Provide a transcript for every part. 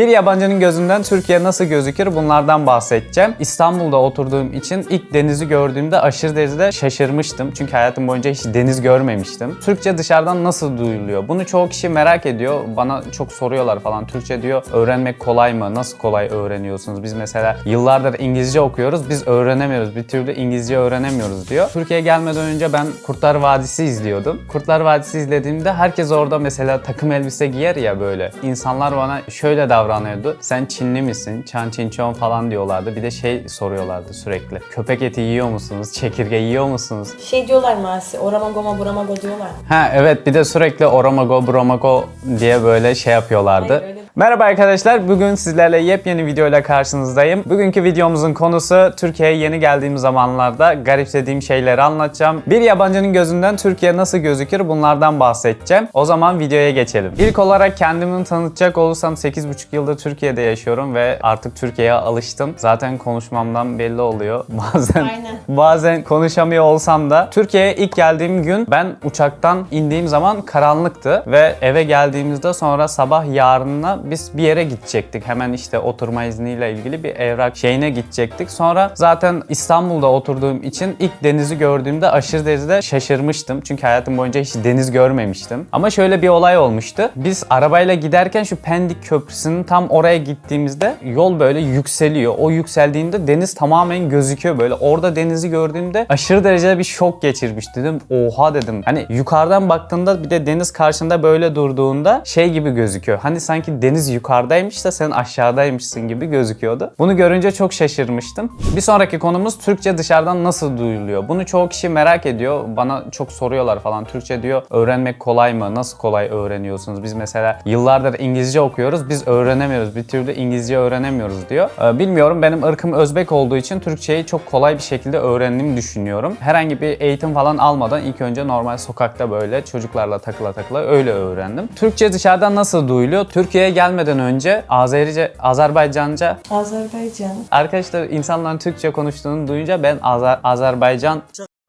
Bir yabancının gözünden Türkiye nasıl gözükür bunlardan bahsedeceğim. İstanbul'da oturduğum için ilk denizi gördüğümde aşırı derecede şaşırmıştım. Çünkü hayatım boyunca hiç deniz görmemiştim. Türkçe dışarıdan nasıl duyuluyor? Bunu çoğu kişi merak ediyor. Bana çok soruyorlar falan. Türkçe diyor öğrenmek kolay mı? Nasıl kolay öğreniyorsunuz? Biz mesela yıllardır İngilizce okuyoruz. Biz öğrenemiyoruz. Bir türlü İngilizce öğrenemiyoruz diyor. Türkiye'ye gelmeden önce ben Kurtlar Vadisi izliyordum. Kurtlar Vadisi izlediğimde herkes orada mesela takım elbise giyer ya böyle. İnsanlar bana şöyle davranıyordu. Sen Çinli misin? Çan Çin Çon falan diyorlardı. Bir de şey soruyorlardı sürekli. Köpek eti yiyor musunuz? Çekirge yiyor musunuz? Şey diyorlar Masi, oramago buramago diyorlar. Ha evet bir de sürekli oramago bromago diye böyle şey yapıyorlardı. Hayır, öyle- Merhaba arkadaşlar bugün sizlerle yepyeni videoyla karşınızdayım. Bugünkü videomuzun konusu Türkiye'ye yeni geldiğim zamanlarda garipsediğim şeyleri anlatacağım. Bir yabancının gözünden Türkiye nasıl gözükür bunlardan bahsedeceğim. O zaman videoya geçelim. İlk olarak kendimi tanıtacak olursam 8,5 yıldır Türkiye'de yaşıyorum ve artık Türkiye'ye alıştım. Zaten konuşmamdan belli oluyor. Bazen Aynen. Bazen konuşamıyor olsam da Türkiye'ye ilk geldiğim gün ben uçaktan indiğim zaman karanlıktı ve eve geldiğimizde sonra sabah yarınına biz bir yere gidecektik. Hemen işte oturma izniyle ilgili bir evrak şeyine gidecektik. Sonra zaten İstanbul'da oturduğum için ilk denizi gördüğümde aşırı derecede şaşırmıştım. Çünkü hayatım boyunca hiç deniz görmemiştim. Ama şöyle bir olay olmuştu. Biz arabayla giderken şu Pendik Köprüsü'nün tam oraya gittiğimizde yol böyle yükseliyor. O yükseldiğinde deniz tamamen gözüküyor böyle. Orada denizi gördüğümde aşırı derecede bir şok geçirmiş dedim. Oha dedim. Hani yukarıdan baktığında bir de deniz karşında böyle durduğunda şey gibi gözüküyor. Hani sanki deniz yukarıdaymış da sen aşağıdaymışsın gibi gözüküyordu. Bunu görünce çok şaşırmıştım. Bir sonraki konumuz Türkçe dışarıdan nasıl duyuluyor? Bunu çoğu kişi merak ediyor. Bana çok soruyorlar falan. Türkçe diyor öğrenmek kolay mı? Nasıl kolay öğreniyorsunuz? Biz mesela yıllardır İngilizce okuyoruz. Biz öğrenemiyoruz. Bir türlü İngilizce öğrenemiyoruz diyor. Ee, bilmiyorum benim ırkım Özbek olduğu için Türkçeyi çok kolay bir şekilde öğrendiğimi düşünüyorum. Herhangi bir eğitim falan almadan ilk önce normal sokakta böyle çocuklarla takıla takıla öyle öğrendim. Türkçe dışarıdan nasıl duyuluyor? Türkiye'ye gelmeden önce Azerice, Azerbaycanca Azerbaycan. Arkadaşlar insanların Türkçe konuştuğunu duyunca ben Azer- Azerbaycan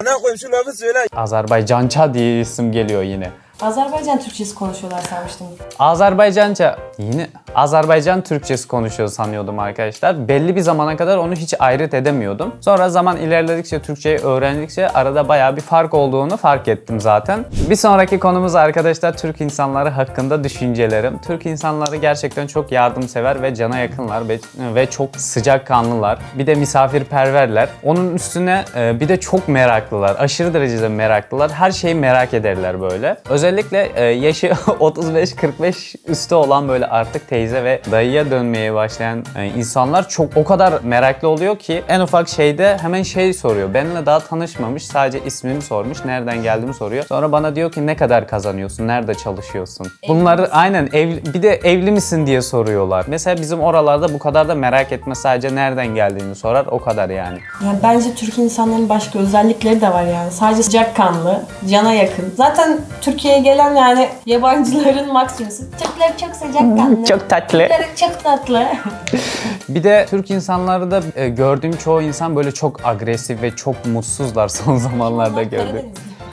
Ana koyayım şu lafı söyle. Azerbaycança diye isim geliyor yine. Azerbaycan Türkçesi konuşuyorlar sanmıştım. Azerbaycanca yine Azerbaycan Türkçesi konuşuyor sanıyordum arkadaşlar. Belli bir zamana kadar onu hiç ayrıt edemiyordum. Sonra zaman ilerledikçe Türkçeyi öğrendikçe arada bayağı bir fark olduğunu fark ettim zaten. Bir sonraki konumuz arkadaşlar Türk insanları hakkında düşüncelerim. Türk insanları gerçekten çok yardımsever ve cana yakınlar ve, ve çok sıcakkanlılar. Bir de misafirperverler. Onun üstüne e, bir de çok meraklılar. Aşırı derecede meraklılar. Her şeyi merak ederler böyle. Özellikle e, yaşı 35-45 üstü olan böyle artık teyze ve dayıya dönmeye başlayan e, insanlar çok o kadar meraklı oluyor ki en ufak şeyde hemen şey soruyor. Benimle daha tanışmamış sadece ismimi sormuş, nereden geldiğimi soruyor. Sonra bana diyor ki ne kadar kazanıyorsun, nerede çalışıyorsun? Bunları aynen ev, bir de evli misin diye soruyorlar. Mesela bizim oralarda bu kadar da merak etme sadece nereden geldiğini sorar o kadar yani. Yani bence Türk insanların başka özellikleri de var yani. Sadece sıcakkanlı, cana yakın. Zaten Türkiye'ye gelen yani yabancıların maksimusu. Türkler çok sıcakkanlı. Çok tatlı. Türkler çok tatlı. Bir de Türk insanları da e, gördüğüm çoğu insan böyle çok agresif ve çok mutsuzlar son zamanlarda gördüm.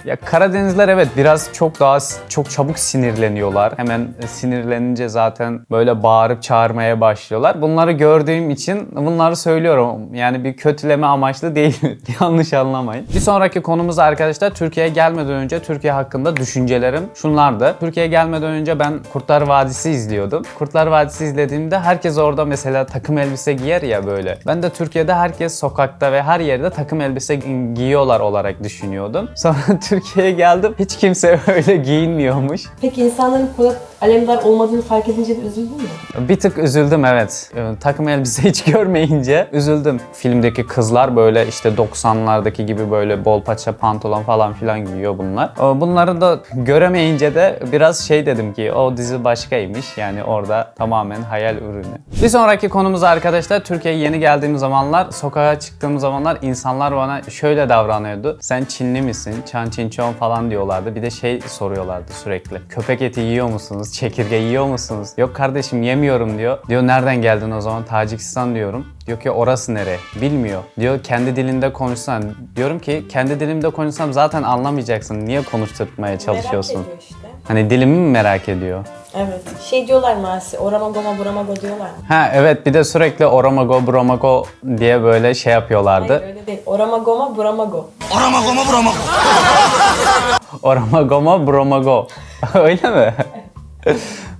Ya Karadenizler evet biraz çok daha çok çabuk sinirleniyorlar. Hemen e, sinirlenince zaten böyle bağırıp çağırmaya başlıyorlar. Bunları gördüğüm için bunları söylüyorum. Yani bir kötüleme amaçlı değil. Yanlış anlamayın. Bir sonraki konumuz arkadaşlar Türkiye'ye gelmeden önce Türkiye hakkında düşüncelerim şunlardı. Türkiye'ye gelmeden önce ben Kurtlar Vadisi izliyordum. Kurtlar Vadisi izlediğimde herkes orada mesela takım elbise giyer ya böyle. Ben de Türkiye'de herkes sokakta ve her yerde takım elbise gi- giyiyorlar olarak düşünüyordum. Sonra Türkiye'ye geldim. Hiç kimse öyle giyinmiyormuş. Peki insanların Polat Alemdar olmadığını fark edince de üzüldün mü? Bir tık üzüldüm evet. Ee, Takım elbise hiç görmeyince üzüldüm. Filmdeki kızlar böyle işte 90'lardaki gibi böyle bol paça pantolon falan filan giyiyor bunlar. Ee, Bunları da göremeyince de biraz şey dedim ki o dizi başkaymış. Yani orada tamamen hayal ürünü. Bir sonraki konumuz arkadaşlar Türkiye'ye yeni geldiğim zamanlar sokağa çıktığım zamanlar insanlar bana şöyle davranıyordu. Sen Çinli misin? Çan Çin Çon falan diyorlardı. Bir de şey soruyorlardı sürekli. Köpek eti yiyor musunuz? Çekirge yiyor musunuz? Yok kardeşim yemiyorum diyor. Diyor nereden geldin o zaman? Tacikistan diyorum. Diyor ki orası nere? Bilmiyor. Diyor kendi dilinde konuşsan. Diyorum ki kendi dilimde konuşsam zaten anlamayacaksın. Niye konuşturmaya çalışıyorsun? Merak ediyor işte. Hani dilimi mi merak ediyor? Evet. Şey diyorlar Masi, oramagoma buramago diyorlar mı? Ha evet bir de sürekli oramago bromago diye böyle şey yapıyorlardı. Hayır öyle değil. Oramagoma buramago. Oramagoma bromago. Öyle mi?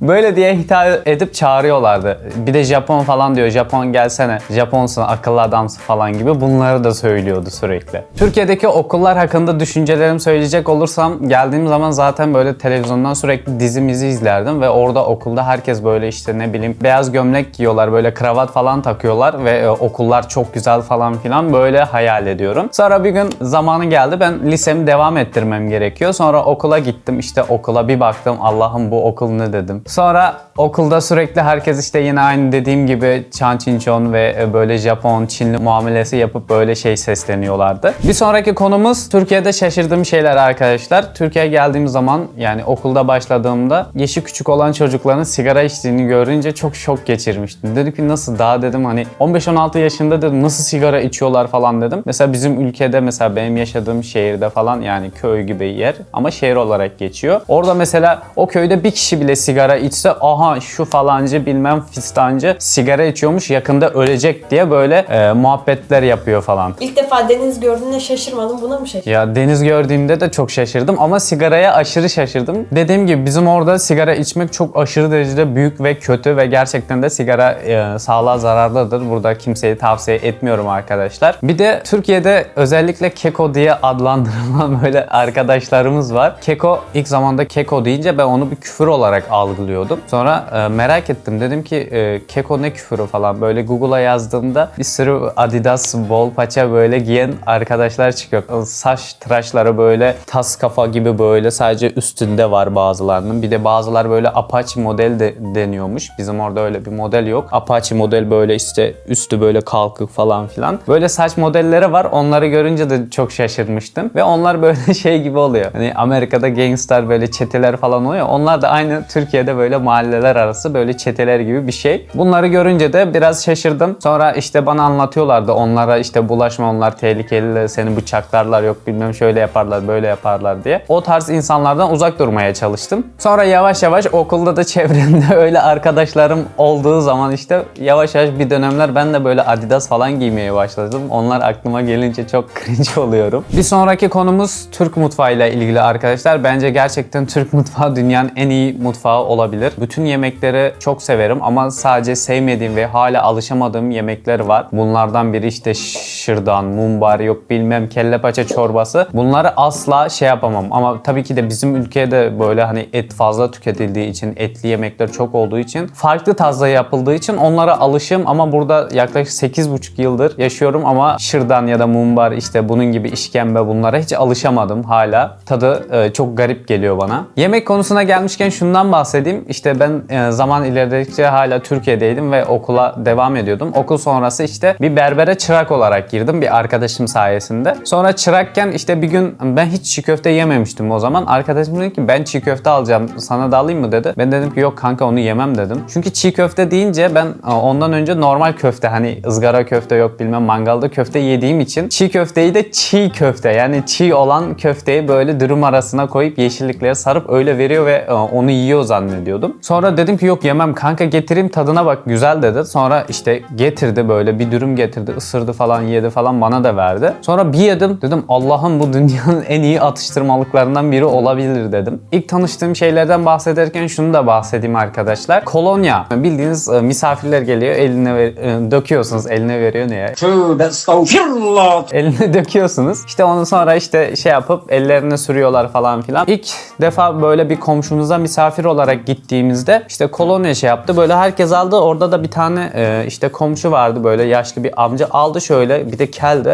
Böyle diye hitap edip çağırıyorlardı. Bir de Japon falan diyor. Japon gelsene. Japonsun, akıllı adamsın falan gibi. Bunları da söylüyordu sürekli. Türkiye'deki okullar hakkında düşüncelerimi söyleyecek olursam geldiğim zaman zaten böyle televizyondan sürekli dizimizi izlerdim ve orada okulda herkes böyle işte ne bileyim beyaz gömlek giyiyorlar böyle kravat falan takıyorlar ve e, okullar çok güzel falan filan böyle hayal ediyorum. Sonra bir gün zamanı geldi ben lisemi devam ettirmem gerekiyor. Sonra okula gittim işte okula bir baktım Allah'ım bu okul ne dedim. Sonra okulda sürekli herkes işte yine aynı dediğim gibi Chan Chin Chon ve e, böyle Japon, Çinli muamelesi yapıp böyle şey sesleniyorlardı. Bir sonraki konumuz Türkiye'de şaşırdığım şeyler arkadaşlar. Türkiye'ye geldiğim zaman yani okulda başladığımda yaşı küçük olan çocukların sigara içtiğini görünce çok şok geçirmiştim. Dedim ki nasıl daha dedim hani 15-16 yaşında dedim nasıl sigara içiyorlar falan dedim. Mesela bizim ülkede mesela benim yaşadığım şehirde falan yani köy gibi yer ama şehir olarak geçiyor. Orada mesela o köyde bir kişi bile sigara içse aha şu falancı bilmem fistancı sigara içiyormuş yakında ölecek diye böyle e, muhabbetler yapıyor falan. İlk defa deniz gördüğünde şaşırmadım. Buna mı şaşırdın? Ya deniz gördüğümde de çok şaşırdım ama sigaraya aşırı şaşırdım. Dediğim gibi bizim orada sigara içmek çok aşırı derecede büyük ve kötü ve gerçekten de sigara e, sağlığa zararlıdır. Burada kimseyi tavsiye etmiyorum arkadaşlar. Bir de Türkiye'de özellikle keko diye adlandırılan böyle arkadaşlarımız var. Keko ilk zamanda keko deyince ben onu bir küfür olarak algılıyordum. Sonra e, merak ettim. Dedim ki e, keko ne küfürü falan. Böyle Google'a yazdığımda bir sürü Adidas bol paça böyle giyen arkadaşlar çıkıyor. Saç tıraşları böyle tas kafa gibi böyle sadece üstünde var bazılarının. Bir de bazılar böyle Apache model de deniyormuş. Bizim orada öyle bir model yok. Apache model böyle işte üstü böyle kalkık falan filan. Böyle saç modelleri var. Onları görünce de çok şaşırmıştım. Ve onlar böyle şey gibi oluyor. Hani Amerika'da gangster böyle çeteler falan oluyor. Onlar da aynı Türkiye'de böyle mahalleler arası böyle çeteler gibi bir şey. Bunları görünce de biraz şaşırdım. Sonra işte bana anlatıyorlardı. Onlara işte bulaşma onlar tehlikeli seni bıçaklarlar yok bilmem şöyle yaparlar böyle yaparlar diye. O tarz insanlardan uzak durmaya çalıştım. Sonra yavaş yavaş okulda da çevremde öyle arkadaşlarım olduğu zaman işte yavaş yavaş bir dönemler ben de böyle Adidas falan giymeye başladım. Onlar aklıma gelince çok cringe oluyorum. Bir sonraki konumuz Türk mutfağıyla ilgili arkadaşlar. Bence gerçekten Türk mutfağı dünyanın en iyi mutfağı olabilir. Bütün yemekleri çok severim ama sadece sevmediğim ve hala alışamadığım yemekler var. Bunlardan biri işte şırdan, mumbar, yok bilmem kelle paça çorbası. Bunları asla şey yapamam ama tabii ki de bizim ülkede böyle hani et fazla tüketildiği için, etli yemekler çok olduğu için, farklı tarzda yapıldığı için onlara alışım ama burada yaklaşık 8,5 yıldır yaşıyorum ama şırdan ya da mumbar işte bunun gibi işkembe bunlara hiç alışamadım hala. Tadı e, çok garip geliyor bana. Yemek konusuna gelmişken şundan bahsedeyim. İşte ben e, zaman ilerledikçe hala Türkiye'deydim ve okula devam ediyordum. Okul sonrası işte bir berbere çırak olarak girdim bir arkadaşım sayesinde. Sonra çırakken işte bir gün ben hiç çiğ köfte yememiştim o zaman. Arkadaşım dedi ki ben çiğ köfte alacağım sana da alayım mı dedi. Ben dedim ki yok kanka onu yemem dedim. Çünkü çiğ köfte deyince ben e, ondan önce normal köfte hani ızgara köfte yok bilmem mangalda köfte yediğim için çiğ köfteyi de çiğ köfte yani çiğ olan köfteyi böyle dürüm arasına koyup yeşilliklere sarıp öyle veriyor ve e, onu yiyor zannediyordum. Sonra dedim ki yok yemem kanka getireyim tadına bak güzel dedi. Sonra işte getirdi böyle bir dürüm getirdi ısırdı falan yedi falan bana da verdi. Sonra bir yedim dedim Allah'ım bu dünyanın en iyi atıştırmalıklarından biri olabilir dedim. İlk tanıştığım şeylerden bahsederken şunu da bahsedeyim arkadaşlar. Kolonya. Bildiğiniz e, misafirler geliyor eline ver, e, döküyorsunuz eline veriyor? Tövbe estağfirullah. Eline döküyorsunuz. İşte onu sonra işte şey yapıp ellerine sürüyorlar falan filan. İlk defa böyle bir komşumuza misafir olarak gittiğimizde işte kolonya şey yaptı. Böyle herkes aldı. Orada da bir tane e, işte komşu vardı böyle yaşlı bir amca aldı şöyle bir de.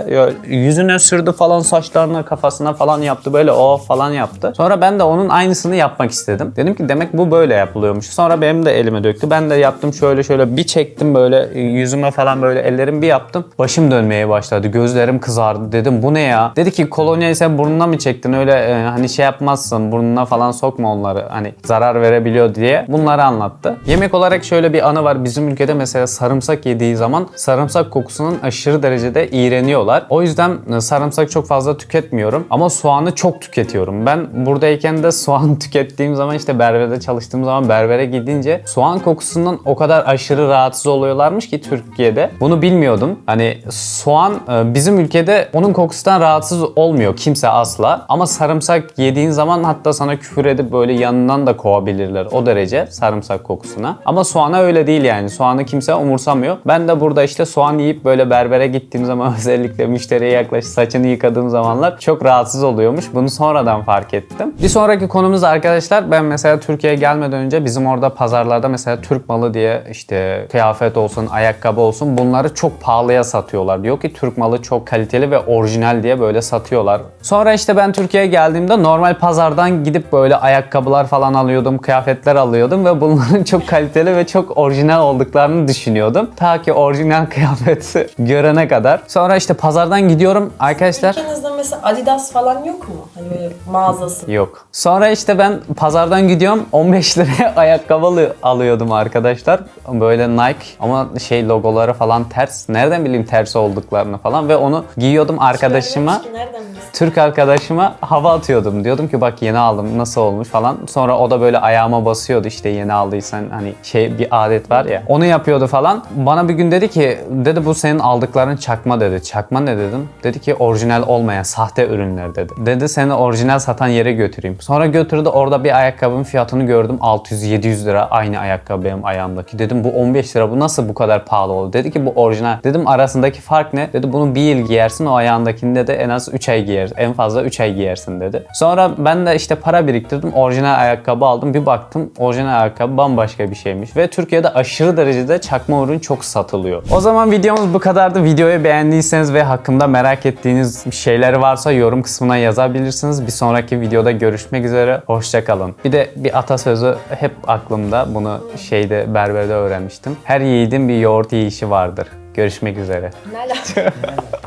Ya, Yüzüne sürdü falan saçlarına kafasına falan yaptı böyle o falan yaptı. Sonra ben de onun aynısını yapmak istedim. Dedim ki demek bu böyle yapılıyormuş. Sonra benim de elime döktü. Ben de yaptım şöyle şöyle bir çektim böyle e, yüzüme falan böyle ellerim bir yaptım. Başım dönmeye başladı. Gözlerim kızardı. Dedim bu ne ya? Dedi ki kolonyayı sen burnuna mı çektin? Öyle e, hani şey yapmazsın. Burnuna falan sokma onları. Hani zarar verebiliyor oluyor diye bunları anlattı. Yemek olarak şöyle bir anı var. Bizim ülkede mesela sarımsak yediği zaman sarımsak kokusunun aşırı derecede iğreniyorlar. O yüzden e, sarımsak çok fazla tüketmiyorum ama soğanı çok tüketiyorum. Ben buradayken de soğan tükettiğim zaman işte berberde çalıştığım zaman berbere gidince soğan kokusundan o kadar aşırı rahatsız oluyorlarmış ki Türkiye'de. Bunu bilmiyordum. Hani soğan e, bizim ülkede onun kokusundan rahatsız olmuyor kimse asla. Ama sarımsak yediğin zaman hatta sana küfür edip böyle yanından da kovabilirler o derece sarımsak kokusuna. Ama soğana öyle değil yani. Soğanı kimse umursamıyor. Ben de burada işte soğan yiyip böyle berbere gittiğim zaman özellikle müşteriye yaklaş saçını yıkadığım zamanlar çok rahatsız oluyormuş. Bunu sonradan fark ettim. Bir sonraki konumuz arkadaşlar ben mesela Türkiye'ye gelmeden önce bizim orada pazarlarda mesela Türk malı diye işte kıyafet olsun, ayakkabı olsun bunları çok pahalıya satıyorlar. Diyor ki Türk malı çok kaliteli ve orijinal diye böyle satıyorlar. Sonra işte ben Türkiye'ye geldiğimde normal pazardan gidip böyle ayakkabılar falan alıyordum, kıyafetler alıyordum ve bunların çok kaliteli ve çok orijinal olduklarını düşünüyordum. Ta ki orijinal kıyafeti görene kadar. Sonra işte pazardan gidiyorum arkadaşlar. Ülkenizde mesela Adidas falan yok mu? Hani böyle mağazası. Yok. Sonra işte ben pazardan gidiyorum 15 liraya ayakkabı alı- alıyordum arkadaşlar. Böyle Nike ama şey logoları falan ters. Nereden bileyim ters olduklarını falan ve onu giyiyordum arkadaşıma. Ki, Nereden? Türk arkadaşıma hava atıyordum. Diyordum ki bak yeni aldım nasıl olmuş falan. Sonra o da böyle ayağıma basıyordu işte yeni aldıysan hani şey bir adet var ya. Onu yapıyordu falan. Bana bir gün dedi ki dedi bu senin aldıkların çakma dedi. Çakma ne dedim? Dedi ki orijinal olmayan sahte ürünler dedi. Dedi seni orijinal satan yere götüreyim. Sonra götürdü orada bir ayakkabının fiyatını gördüm 600-700 lira aynı ayakkabı benim ayağımdaki. Dedim bu 15 lira bu nasıl bu kadar pahalı oldu? Dedi ki bu orijinal. Dedim arasındaki fark ne? Dedi bunu bir yıl giyersin o ayağındakinde de en az 3 ay giyersin. En fazla 3 ay giyersin dedi. Sonra ben de işte para biriktirdim. Orijinal ayakkabı aldım. Bir baktım orijinal ayakkabı bambaşka bir şeymiş. Ve Türkiye'de aşırı derecede çakma ürün çok satılıyor. O zaman videomuz bu kadardı. Videoyu beğendiyseniz ve hakkımda merak ettiğiniz şeyler varsa yorum kısmına yazabilirsiniz. Bir sonraki videoda görüşmek üzere. Hoşçakalın. Bir de bir atasözü hep aklımda. Bunu şeyde berberde öğrenmiştim. Her yiğidin bir yoğurt yiyişi vardır. Görüşmek üzere. Ne?